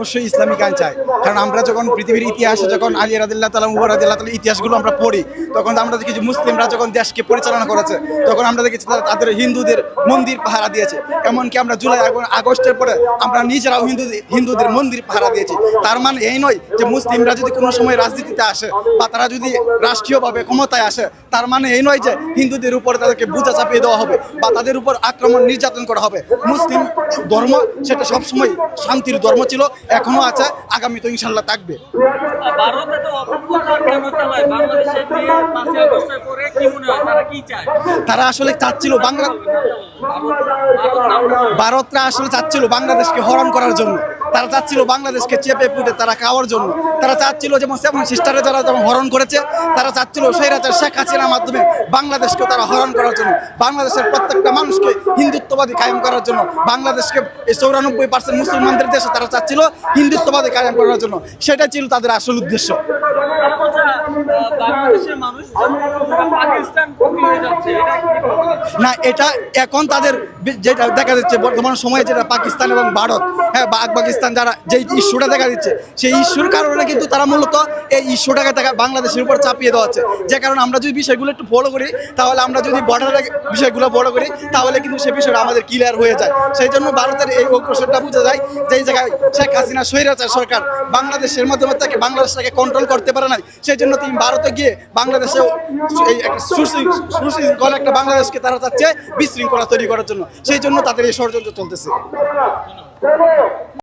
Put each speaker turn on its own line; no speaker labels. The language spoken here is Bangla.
অবশ্যই ইসলামিক আইন চায় কারণ আমরা যখন পৃথিবীর ইতিহাসে যখন আলী রাদিল্লাহ তালা মুবার রাদিল্লাহ তালা ইতিহাসগুলো আমরা পড়ি, তখন আমরা দেখি মুসলিমরা যখন দেশকে পরিচালনা করেছে, তখন আমরা দেখেছি তারা তাদের হিন্দুদের মন্দির পাহারা দিয়েছে। এমনকি আমরা জুলাই আগস্টের পরে আমরা নিজেরাও হিন্দু, হিন্দুদের মন্দির পাহারা দিয়েছি। তার মানে এই নয় যে মুসলিমরা যদি কোনো সময় রাজনীতিতে আসে বা তারা যদি রাষ্ট্রীয়ভাবে ক্ষমতায় আসে, তার মানে এই নয় যে হিন্দুদের উপর তাদেরকে বোঝা চাপিয়ে দেওয়া হবে বা তাদের উপর আক্রমণ নির্যাতন করা হবে। মুসলিম ধর্ম, সেটা সবসময় শান্তির ধর্ম ছিল। এখনও আছে আগামী তো ইনশাল্লাহ থাকবে।
তারা
আসলে চাচ্ছিল বাংলা ভারতরা আসলে চাচ্ছিল বাংলাদেশকে হরণ করার জন্য। তারা চাচ্ছিল বাংলাদেশকে চেপে পুটে তারা খাওয়ার জন্য। তারা চাচ্ছিল যেমন সেভেন সিস্টারে যারা যেমন হরণ করেছে তারা চাচ্ছিল স্বৈরাচার শেখ হাসিনার মাধ্যমে বাংলাদেশকে তারা হরণ করার জন্য। বাংলাদেশের প্রত্যেকটা মানুষকে হিন্দুত্ববাদী কায়েম করার জন্য। বাংলাদেশকে এই চৌরানব্বই পার্সেন্ট মুসলমানদের দেশে তারা চাচ্ছিল হিন্দুত্ববাদী কায়েম করার জন্য। সেটা ছিল তাদের আসল উদ্দেশ্য? না এটা এখন তাদের যেটা দেখা যাচ্ছে বর্তমান সময়ে যেটা পাকিস্তান এবং ভারত হ্যাঁ পাকিস্তান যারা যে ইস্যুটা দেখা দিচ্ছে, সেই ইস্যুর কারণে কিন্তু তারা মূলত এই ইস্যুটাকে তাকে বাংলাদেশের উপর চাপিয়ে দেওয়া হচ্ছে। যে কারণে আমরা যদি বিষয়গুলো একটু ফলো করি, তাহলে আমরা যদি বর্ডারের বিষয়গুলো ফলো করি, তাহলে কিন্তু সে বিষয়টা আমাদের ক্লিয়ার হয়ে যায়। সেই জন্য ভারতের এই অগ্রসরটা বোঝা যায় যে এই জায়গায় শেখ হাসিনা স্বৈরাচার সরকার বাংলাদেশের মাধ্যমে তাকে বাংলাদেশটাকে কন্ট্রোল করতে পারে নাই। সেই জন্য তিনি ভারতে গিয়ে বাংলাদেশে এই একটা সুশৃ- সুশৃঙ্খল একটা বাংলাদেশকে তারা চাচ্ছে বিশৃঙ্খলা তৈরি করার জন্য। সেই জন্য তাদের এই ষড়যন্ত্র চলতেছে।